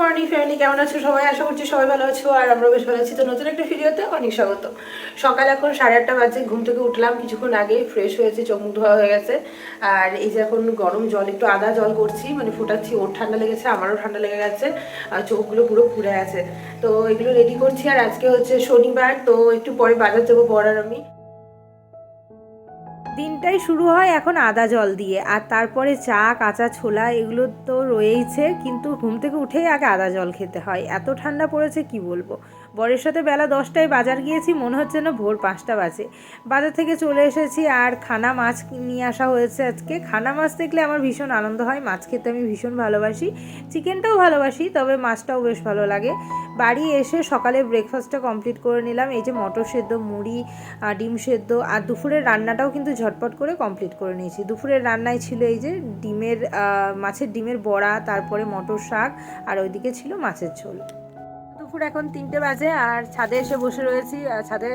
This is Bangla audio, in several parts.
মর্নিং ফ্যামিলি কেমন আছো সবাই? আশা করছি সবাই ভালো আছো, আর আমরা বেশ ভালো আছি। তো নতুন একটা ভিডিওতে অনেক স্বাগত। সকাল এখন সাড়ে আটটা বাজে, ঘুম থেকে উঠলাম। কিছুক্ষণ আগে ফ্রেশ হয়েছে, চোখ মুখ ধোয়া হয়ে গেছে। আর এই যে এখন গরম জল, একটু আদা জল করছি মানে ফোটাচ্ছি। ওর ঠান্ডা লেগেছে, আমারও ঠান্ডা লেগে গেছে। আর চোখগুলো পুরো পুড়ে আছে। তো এগুলো রেডি করছি। আর আজকে হচ্ছে শনিবার, তো একটু পরে বাজার যাব পড়ার আমি। দিনটাই শুরু হয় এখন আদা জল দিয়ে, আর তারপরে চা, কাঁচা ছোলা এগুলো তো রয়েইছে, কিন্তু ঘুম থেকে উঠেই আগে আদা জল খেতে হয়। এত ঠান্ডা পড়েছে কি বলব? বরের সাথে বেলা দশটায় বাজার গিয়েছি, মনে হচ্ছে না ভোর পাঁচটা বাজে। বাজার থেকে চলে এসেছি আর খানা মাছ নিয়ে আসা হয়েছে আজকে। খানা মাছ দেখলে আমার ভীষণ আনন্দ হয়, মাছ খেতে আমি ভীষণ ভালোবাসি। চিকেনটাও ভালোবাসি, তবে মাছটাও বেশ ভালো লাগে। বাড়ি এসে সকালে ব্রেকফাস্টটা কমপ্লিট করে নিলাম। এই যে মটর সেদ্ধ, মুড়ি আর ডিম সেদ্ধ আর দুপুরের রান্নাটাও কিন্তু ঝটপট করে কমপ্লিট করে নিয়েছি। দুপুরের রান্নায় ছিল এই যে ডিমের মাছের ডিমের বড়া, তারপরে মটর শাক আর ওইদিকে ছিল মাছের ঝোল। দুপুর এখন তিনটে বাজে আর ছাদে এসে বসে রয়েছি। আর ছাদে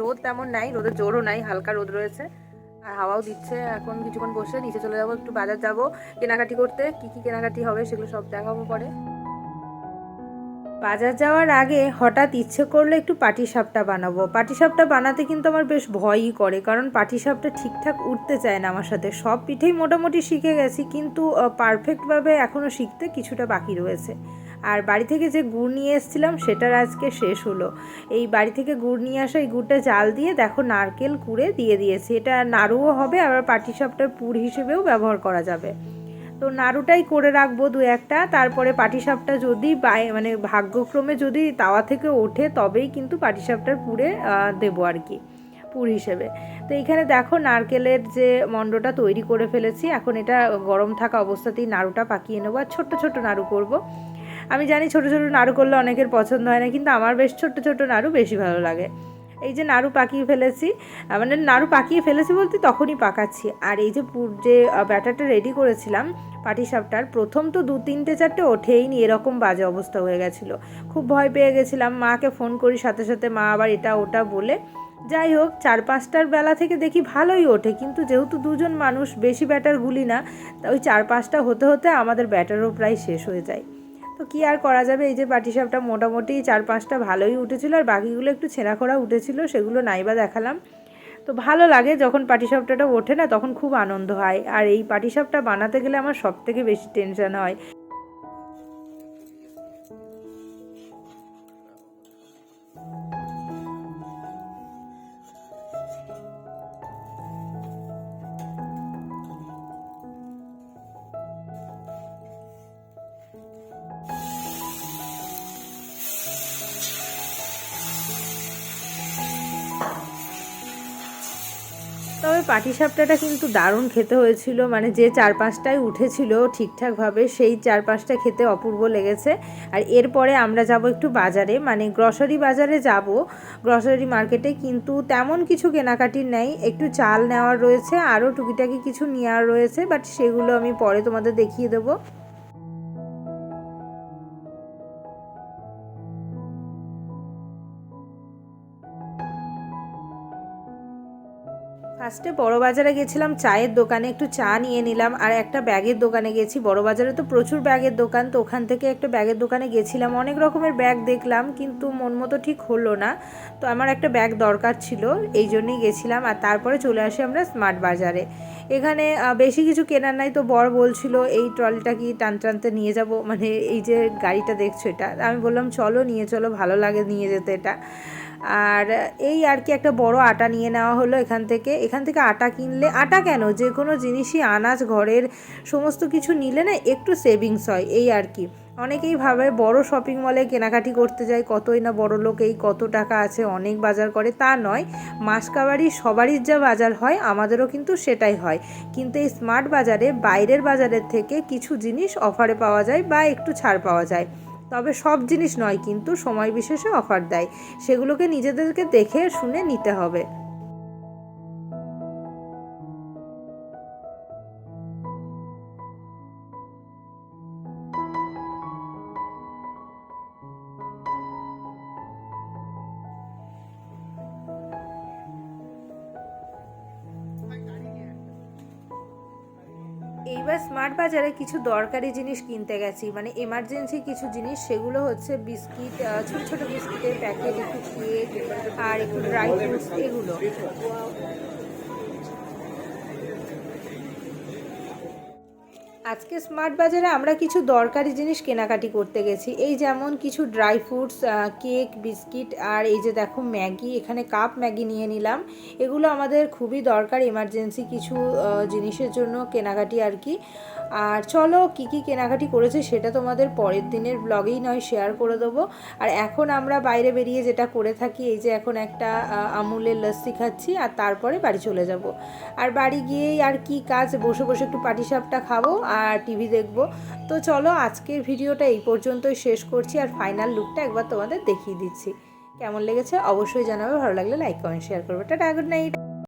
রোদ তেমন নাই রোদের জোরও নাই, হালকা রোদ রয়েছে। আর হাওয়াও দিচ্ছে। এখন কিছুক্ষণ বসে নিচে চলে যাব, একটু বাজার যাব, কেনাকাটি করতে। কি কি কেনাকাটি হবে সেগুলো সব দেখাবো পরে। বাজার যাওয়ার আগে হঠাৎ ইচ্ছে করল একটু পাটিসাপটা বানাবো। পাটিসাপটা বানাতে কিন্তু আমার বেশ ভয়ই করে, কারণ পাটিসাপটা ঠিকঠাক উঠতে চায় না আমার সাথে। সব পিঠেই মোটামুটি শিখে গেছি, কিন্তু পারফেক্টভাবে এখনও শিখতে কিছুটা বাকি রয়েছে। আর বাড়ি থেকে যে গুড় নিয়ে এসেছিলাম সেটার আজকে শেষ হলো। এই বাড়ি থেকে গুড় নিয়ে আসা এই গুড়টা জাল দিয়ে দেখো নারকেল কুড়ে দিয়ে দিয়েছি। এটা নাড়ুও হবে আবার পাটিসাপটার পুর হিসেবেও ব্যবহার করা যাবে। তো নাড়ুটাই করে রাখব দু একটা তারপরে পাটিসাপটা যদি বাই মানে ভাগ্যক্রমে যদি তাওয়া থেকে ওঠে তবেই কিন্তু পাটিসাপটার আহ, দেবো আর কি পুর হিসেবে। তো এইখানে দেখো নারকেলের যে মণ্ডটা তৈরি করে ফেলেছি। এখন এটা গরম থাকা অবস্থাতেই নাড়ুটা পাকিয়ে নেব। আর ছোট্ট ছোট্ট নাড়ু করব। আমি জানি ছোট ছোট নাড়ু করলে অনেকের পছন্দ হয় না, কিন্তু আমার বেশ ছোট্ট ছোট্ট নাড়ু বেশি ভালো লাগে। এই যে নাড়ু পাকিয়ে ফেলেছি মানে নাড়ু পাকিয়ে ফেলেছি বলতে তখনই পাকাচ্ছি। আর এই যে পুর, যে ব্যাটারটা রেডি করেছিলাম পাটিসাপটার প্রথম তো দু তিনটে চারটে ওঠেই নি, এরকম বাজে অবস্থা হয়ে গেছিল। খুব ভয় পেয়ে গেছিলাম, মাকে ফোন করি, সাথে সাথে মা আবার এটা ওটা বলে। যাই হোক, চার পাঁচটার বেলা থেকে দেখি ভালোই ওঠে, কিন্তু যেহেতু দুজন মানুষ, বেশি ব্যাটার গুলি না ওই চার পাঁচটা হতে হতে আমাদের ব্যাটারও প্রায় শেষ হয়ে যায়। তো কী আর করা যাবে? এই যে পাটিসাপটা মোটামুটি চার পাঁচটা ভালোই উঠেছিল আর বাকিগুলো একটু ছেঁড়াখোড়া উঠেছিল, সেগুলো নাইবা দেখালাম। তো ভালো লাগে যখন পাটিসাপটাটা ওঠে না, তখন খুব আনন্দ হয়। আর এই পাটিসাপটা বানাতে গেলে আমার সব থেকে বেশি টেনশন হয়। তবে পাটিসাপটাটা কিন্তু দারুণ খেতে হয়েছিল। মানে যে চার পাঁচটায় উঠেছিল ঠিকঠাকভাবে, সেই চার পাঁচটা খেতে অপূর্ব লেগেছে। আর এরপরে আমরা যাব একটু বাজারে। মানে গ্রসারি বাজারে যাব। গ্রসারি মার্কেটে কিন্তু তেমন কিছু কেনাকাটির নেই। একটু চাল নেওয়ার রয়েছে, আরও টুকিটাকি কিছু নেওয়ার রয়েছে বাট সেগুলো আমি পরে তোমাদের দেখিয়ে দেবো। ফার্স্টে বড় বাজারে গেছিলাম, চায়ের দোকানে একটু চা নিয়ে নিলাম আর একটা ব্যাগের দোকানে গেছি। বড় বাজারে তো প্রচুর ব্যাগের দোকান, তো ওখান থেকে একটা ব্যাগের দোকানে গেছিলাম। অনেক রকমের ব্যাগ দেখলাম, কিন্তু মন মতো ঠিক হলো না। তো আমার একটা ব্যাগ দরকার ছিল, এই জন্যই গেছিলাম আর তারপরে চলে আসি আমরা স্মার্ট বাজারে। এখানে বেশি কিছু কেনার নাই, তো বর বলছিল, এই ট্রলিটা কি টান টানতে নিয়ে যাব? মানে এই যে গাড়িটা দেখছ এটা, আমি বললাম, চলো নিয়ে চলো, ভালো লাগে নিয়ে যেতে এটা। আর এই আর কি একটা বড় আটা নিয়ে নেওয়া হলো এখান থেকে। এখান থেকে আটা কিনলে, আটা কেন? যে কোনো জিনিসই, আনাজ, ঘরের সমস্ত কিছু নিলে না একটু সেভিংস হয়, এই আর কি। অনেকেই ভাবে বড় শপিং মলে কেনাকাটি করতে যায়, কতই না বড় লোক, এই কত টাকা আছে, অনেক বাজার করে, তা নয়। মাসকাবারি সবারই যা বাজার হয়, আমাদেরও কিন্তু সেটাই হয়। কিন্তু এই স্মার্ট বাজারে, বাইরের বাজারের থেকে কিছু জিনিস অফারে পাওয়া যায় বা একটু ছাড় পাওয়া যায়। তবে সব জিনিস নয়, কিন্তু সময় বিশেষে অফার দেয়। সেগুলোকে নিজেদেরকে দেখে শুনে নিতে হবে। এইবার স্মার্ট বাজারে কিছু দরকারি জিনিস কিনতে গেছি। মানে এমার্জেন্সি কিছু জিনিস, সেগুলো হচ্ছে বিস্কিট ছোটো ছোট বিস্কিটের প্যাকেট, একটু কেক আর একটু ড্রাই ফ্রুটস এগুলো। আজকে স্মার্ট বাজারে আমরা কিছু দরকারি জিনিস কেনাকাটি করতে গেছি। এই যেমন কিছু ড্রাই ফ্রুটস কেক, বিস্কিট আর এই যে দেখো ম্যাগি, এখানে কাপ ম্যাগি নিয়ে নিলাম। এগুলো আমাদের খুবই দরকার এমার্জেন্সি কিছু জিনিসের জন্য কেনাকাটি আর কি। আর চলো কি কি কেনাকাটি করেছে সেটা তোমাদের পরের দিনের ব্লগেই নয় শেয়ার করে দেবো। আর এখন আমরা বাইরে বেরিয়ে যেটা করে থাকি, এই যে এখন একটা আমুলের লস্যি খাচ্ছি আর তারপরে বাড়ি চলে যাব। আর বাড়ি গিয়েই আর কি কাজ, বসে বসে একটু পাটিসাপটা খাব আর টিভি দেখব। তো চলো আজকের ভিডিওটা এই পর্যন্তই শেষ করছি আর ফাইনাল লুকটা একবার তোমাদের দেখিয়ে দিচ্ছি। কেমন লেগেছে অবশ্যই জানাবে, ভালো লাগলে লাইক কমেন্ট শেয়ার করবে। Tata good night